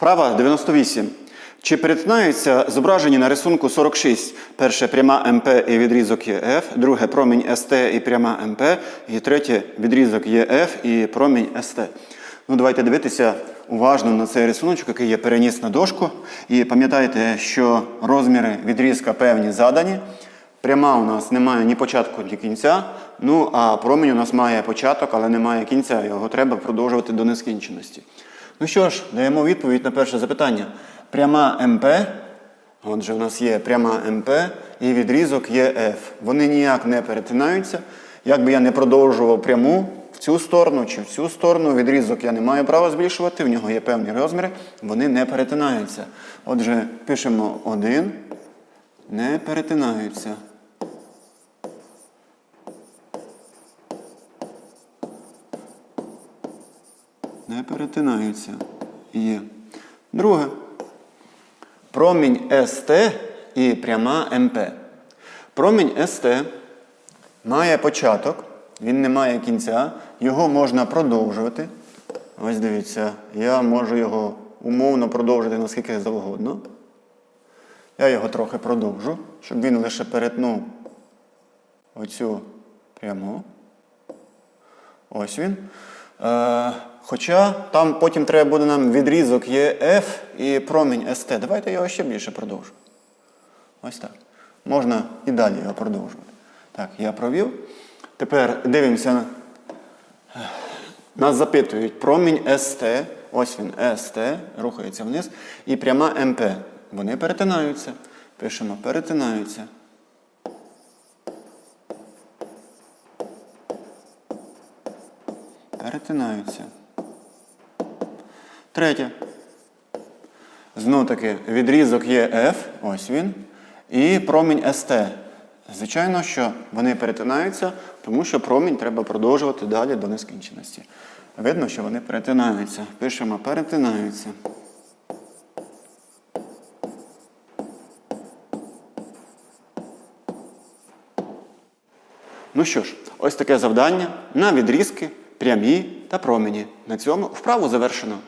Вправа 98. Чи перетинаються зображені на рисунку 46 перше пряма МП і відрізок ЄФ, друге промінь СТ і пряма МП, і третє відрізок ЄФ і промінь СТ. Ну, давайте дивитися уважно на цей рисуночок, який я переніс на дошку. І пам'ятайте, що розміри відрізка певні задані. Пряма у нас не має ні початку, ні кінця. Ну, а промінь у нас має початок, але не має кінця. Його треба продовжувати до нескінченості. Ну що ж, даємо відповідь на перше запитання. Пряма МП, отже, у нас є пряма МП і відрізок ЄФ. Вони ніяк не перетинаються. Якби я не продовжував пряму в цю сторону чи в цю сторону, відрізок я не маю права збільшувати, в нього є певні розміри, вони не перетинаються. Отже, пишемо 1, не перетинаються. Не перетинаються. Є. Друге. Промінь СТ і пряма МП. Промінь СТ має початок, він не має кінця, його можна продовжувати. Ось дивіться, я можу його умовно продовжити наскільки завгодно. Я його трохи продовжу, щоб він лише перетнув оцю пряму. Ось він. Хоча там потім треба буде нам відрізок ЄФ і промінь СТ. Давайте його ще більше продовжу. Ось так. Можна і далі його продовжувати. Так, я провів. Тепер дивимося. Нас запитують промінь СТ. Ось він СТ, рухається вниз. І пряма МП. Вони перетинаються. Пишемо перетинаються. Перетинаються. Третє. Знов таки відрізок ЄФ, ось він, і промінь СТ. Звичайно, що вони перетинаються, тому що промінь треба продовжувати далі до нескінченості. Видно, що вони перетинаються. Пишемо перетинаються. Ну що ж, ось таке завдання на відрізки, прямі та промені. На цьому вправу завершено.